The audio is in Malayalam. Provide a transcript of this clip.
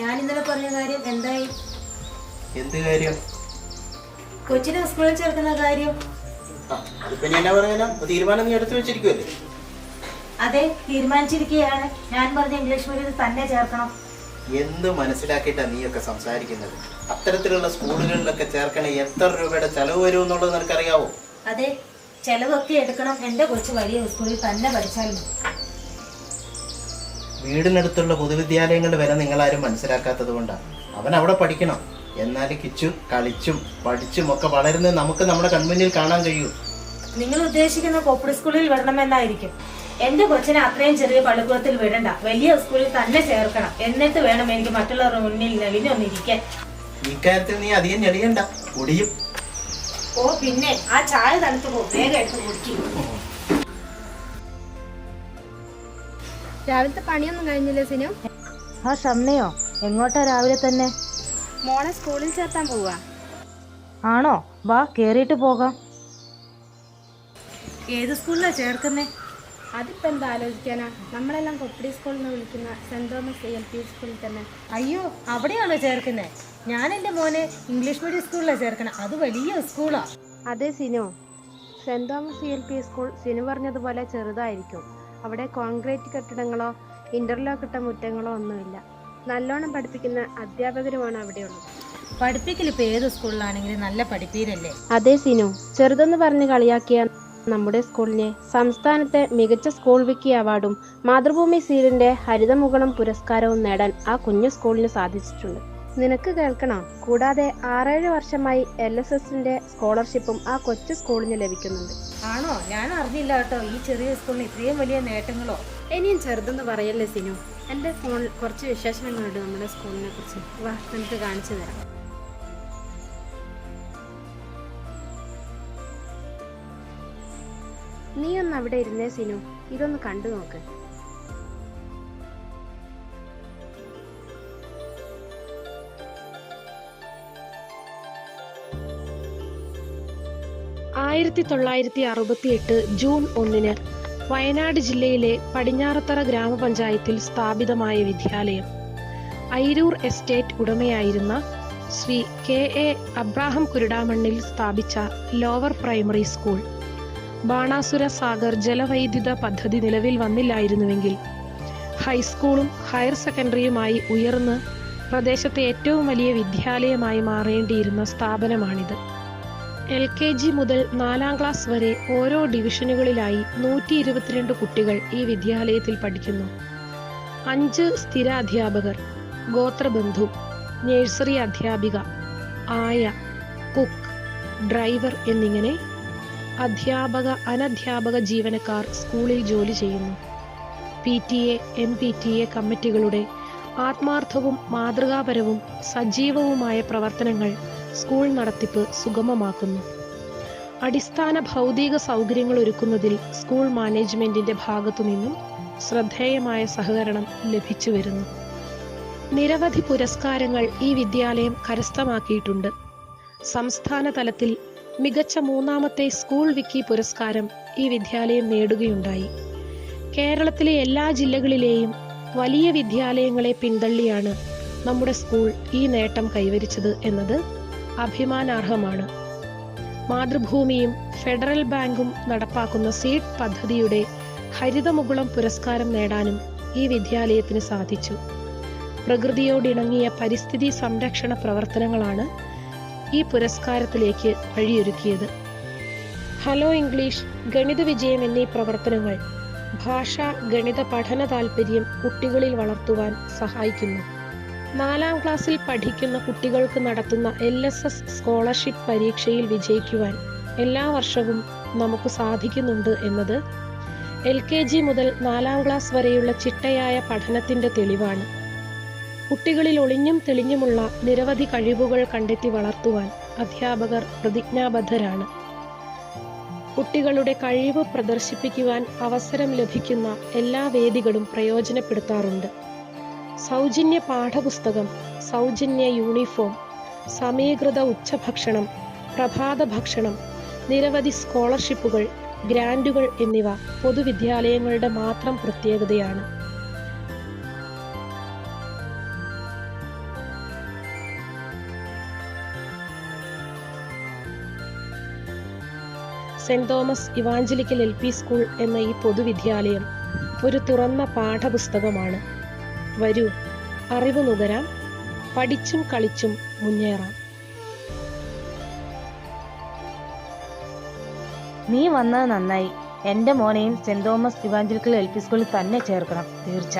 ഞാൻ ഇന്നലെ പറഞ്ഞ കാര്യം എന്തായി? എന്ത് കാര്യം? കൊച്ചിനെ സ്കൂളിൽ ചേർക്കുന്ന കാര്യം. അതിപ്പോ ഞാൻ പറയാനാ തീരുമാനം നീ എടുത്തു വെച്ചിരിക്കുമല്ലേ അതെ തീരുമാനിച്ചിരിക്കുകയാണ്. ഞാൻ പറഞ്ഞ ഇംഗ്ലീഷ് മീഡിയത്തിൽ തന്നെ ചേർക്കണം. എന്ത് മനസ്സിലാക്കിയിട്ടാ നീയൊക്കെ സംസാരിക്കുന്നത്? അത്തരത്തിലുള്ള സ്കൂളുകളിലൊക്കെ ചേർക്കണ എത്ര രൂപയുടെ ചെലവ് വരും എന്നുള്ളത് നിനക്കറിയാവോ? അതെ ചെലവൊക്കെ എടുക്കണം. എന്റെ കൊച്ചു വലിയ സ്കൂളിൽ തന്നെ പഠിച്ചാലും. വീടിനടുത്തുള്ള പൊതുവിദ്യാലയങ്ങൾ വരെ നിങ്ങളാരും മനസ്സിലാക്കാത്തത് കൊണ്ടാണ്. അവൻ അവിടെ പഠിക്കണം. എന്നാൽ കിച്ചു കളിച്ചും പഠിച്ചും ഒക്കെ വളരുന്നത് നമുക്ക് നമ്മുടെ കൺമുന്നിൽ കാണാൻ കഴിയൂ. നിങ്ങൾ ഉദ്ദേശിക്കുന്ന കോപ്പറേറ്റ് സ്കൂളിൽ വിടണമെന്നായിരിക്കും. എന്റെ കൊച്ചിനെ അത്രയും ചെറിയ പള്ളിക്കൂടത്തിൽ വിടണ്ട. വലിയ സ്കൂളിൽ തന്നെ ചേർക്കണം. എന്നിട്ട് വേണം എനിക്ക് മറ്റുള്ളവരുടെ മുന്നിൽ നവിനെ ഒന്നിരിക്കാൻ ഇക്കാര്യത്തിൽ നീ അധികം ഞെളിയണ്ട. കുടിയും. ഓ പിന്നെ ആ ചായ തണുത്ത് പോകും വേഗം എടുത്ത് കുടിക്കും. രാവിലത്തെ പണിയൊന്നും കഴിഞ്ഞില്ല സിനു? ആ ഷംനയോ എങ്ങോട്ടാ രാവിലെ തന്നെ? മോളെ സ്കൂളിൽ ചേർത്താൻ പോവാ. ആണോ? വാ കേറിയിട്ട് പോകാം. ഏത് സ്കൂളിലാ ചേർക്കുന്നേ? അതിപ്പോ എന്താ ആലോചിക്കാനാ? നമ്മളെല്ലാം കൊപ്പടി സ്കൂളിൽ നിന്ന് വിളിക്കുന്ന സെന്റ് തോമസ് എൽ പി സ്കൂളിൽ തന്നെ. അയ്യോ അവിടെയാണോ ചേർക്കുന്നേ? ഞാൻ എന്റെ മോനെ ഇംഗ്ലീഷ് മീഡിയം സ്കൂളിലാണ് ചേർക്കണേ അത് വലിയ സ്കൂളാ. അതെ Sinu. Saint Thomas L P school Sinu പറഞ്ഞതുപോലെ ചെറുതായിരിക്കും. അവിടെ കോൺക്രീറ്റ് കെട്ടിടങ്ങളോ ഇന്റർലോക്ക് ഇട്ട മുറ്റങ്ങളോ ഒന്നുമില്ല. നല്ലോണം പഠിപ്പിക്കുന്ന അധ്യാപകരുമാണ് അവിടെയുള്ളത്. പഠിപ്പിക്കൽ ഇപ്പൊ ഏത് സ്കൂളിലാണെങ്കിലും നല്ല പഠിപ്പീരല്ലേ? അതെ സിനു. ചെറുതെന്ന് പറഞ്ഞ് കളിയാക്കിയ നമ്മുടെ സ്കൂളിനെ സംസ്ഥാനത്തെ മികച്ച സ്കൂൾ വിക്കി അവാർഡും മാതൃഭൂമി സീരിന്റെ ഹരിതമുഗണം പുരസ്കാരവും നേടാൻ ആ കുഞ്ഞു സ്കൂളിന് സാധിച്ചിട്ടുണ്ട്. നിനക്ക് കേൾക്കണോ? കൂടാതെ ആറേഴ് വർഷമായി എൽ എസ് എസിന്റെ സ്കോളർഷിപ്പും ആ കൊച്ചു സ്കൂളിന് ലഭിക്കുന്നുണ്ട്. ആണോ? ഞാൻ അറിഞ്ഞില്ല കേട്ടോ. ഈ ചെറിയ സ്കൂളിന് ഇത്രയും വലിയ നേട്ടങ്ങളോ? ഇനിയും ചെറുതെന്ന് പറയല്ലേ സിനു? എന്റെ ഫോണിൽ കുറച്ച് വിശേഷങ്ങളുണ്ട് നമ്മുടെ സ്കൂളിനെ കുറിച്ച്. വാ നിനക്ക് കാണിച്ചു തരാം. നീ ഒന്ന് അവിടെ ഇരുന്നേ സിനു. ഇതൊന്ന് കണ്ടു നോക്ക്. ആയിരത്തി തൊള്ളായിരത്തി അറുപത്തി എട്ട് ജൂൺ ഒന്നിന് വയനാട് ജില്ലയിലെ പടിഞ്ഞാറത്തറ ഗ്രാമപഞ്ചായത്തിൽ സ്ഥാപിതമായ വിദ്യാലയം. Airoor estate ഉടമയായിരുന്ന Shri K A Abraham Kurudamannil സ്ഥാപിച്ച lower primary school. Banasura Sagar ജലവൈദ്യുത പദ്ധതി നിലവിൽ വന്നില്ലായിരുന്നുവെങ്കിൽ ഹൈസ്കൂളും ഹയർ സെക്കൻഡറിയുമായി ഉയർന്ന് പ്രദേശത്തെ ഏറ്റവും വലിയ വിദ്യാലയമായി മാറേണ്ടിയിരുന്ന സ്ഥാപനമാണിത്. എൽ കെ ജി മുതൽ നാലാം ക്ലാസ് വരെ ഓരോ ഡിവിഷനുകളിലായി നൂറ്റി ഇരുപത്തിരണ്ട് കുട്ടികൾ ഈ വിദ്യാലയത്തിൽ പഠിക്കുന്നു. അഞ്ച് സ്ഥിര അധ്യാപകർ ഗോത്രബന്ധു നഴ്സറി അധ്യാപിക ആയ കുക്ക് ഡ്രൈവർ എന്നിങ്ങനെ അധ്യാപക അനധ്യാപക ജീവനക്കാർ സ്കൂളിൽ ജോലി ചെയ്യുന്നു. P T A M P T A കമ്മിറ്റികളുടെ ആത്മാർത്ഥവും മാതൃകാപരവും സജീവവുമായ പ്രവർത്തനങ്ങൾ സ്കൂൾ നടത്തിപ്പ് സുഗമമാക്കുന്നു. അടിസ്ഥാന ഭൗതിക സൗകര്യങ്ങൾ ഒരുക്കുന്നതിൽ സ്കൂൾ മാനേജ്മെന്റിന്റെ ഭാഗത്തു നിന്നും ശ്രദ്ധേയമായ സഹകരണം ലഭിച്ചു വരുന്നു. നിരവധി പുരസ്കാരങ്ങൾ ഈ വിദ്യാലയം കരസ്ഥമാക്കിയിട്ടുണ്ട്. സംസ്ഥാന തലത്തിൽ മികച്ച മൂന്നാമത്തെ സ്കൂൾ വിക്കി പുരസ്കാരം ഈ വിദ്യാലയം നേടുകയുണ്ടായി. കേരളത്തിലെ എല്ലാ ജില്ലകളിലെയും വലിയ വിദ്യാലയങ്ങളെ പിന്തള്ളിയാണ് നമ്മുടെ സ്കൂൾ ഈ നേട്ടം കൈവരിച്ചത് എന്നത് അഭിമാനാർഹമാണ്. മാതൃഭൂമിയും ഫെഡറൽ ബാങ്കും നടപ്പാക്കുന്ന സീഡ് പദ്ധതിയുടെ ഹരിതമുകുളം പുരസ്കാരം നേടാനും ഈ വിദ്യാലയത്തിന് സാധിച്ചു. പ്രകൃതിയോടിണങ്ങിയ പരിസ്ഥിതി സംരക്ഷണ പ്രവർത്തനങ്ങളാണ് ഈ പുരസ്കാരത്തിലേക്ക് വഴിയൊരുക്കിയത്. ഹലോ ഇംഗ്ലീഷ് ഗണിത വിജയം എന്നീ പ്രവർത്തനങ്ങൾ ഭാഷ ഗണിത പഠന താൽപ്പര്യം കുട്ടികളിൽ വളർത്തുവാൻ സഹായിക്കുന്നു. നാലാം ക്ലാസ്സിൽ പഠിക്കുന്ന കുട്ടികൾക്ക് നടത്തുന്ന എൽ എസ് എസ് സ്കോളർഷിപ്പ് പരീക്ഷയിൽ വിജയിക്കുവാൻ എല്ലാ വർഷവും നമുക്ക് സാധിക്കുന്നുണ്ട് എന്നത് എൽ കെ ജി മുതൽ നാലാം ക്ലാസ് വരെയുള്ള ചിട്ടയായ പഠനത്തിന്റെ തെളിവാണ്. കുട്ടികളിൽ ഒളിഞ്ഞും തെളിഞ്ഞുമുള്ള നിരവധി കഴിവുകൾ കണ്ടെത്തി വളർത്തുവാൻ അധ്യാപകർ പ്രതിജ്ഞാബദ്ധരാണ്. കുട്ടികളുടെ കഴിവ് പ്രദർശിപ്പിക്കുവാൻ അവസരം ലഭിക്കുന്ന എല്ലാ വേദികളും പ്രയോജനപ്പെടുത്താറുണ്ട്. സൗജന്യ പാഠപുസ്തകം സൗജന്യ യൂണിഫോം സമീകൃത ഉച്ചഭക്ഷണം പ്രഭാത ഭക്ഷണം നിരവധി സ്കോളർഷിപ്പുകൾ ഗ്രാൻഡുകൾ എന്നിവ പൊതുവിദ്യാലയങ്ങളുടെ മാത്രം പ്രത്യേകതയാണ്. Saint Thomas evangelical L P school എന്ന ഈ പൊതുവിദ്യാലയം ഒരു തുറന്ന പാഠപുസ്തകമാണ്. വരൂ. അറിവ് നുകരാം പഠിച്ചും കളിച്ചും മുന്നേറാം. നീ വന്നത് നന്നായി. എന്റെ മോനെയും saint Thomas evangelical L P സ്കൂളിൽ തന്നെ ചേർക്കണം. തീർച്ച.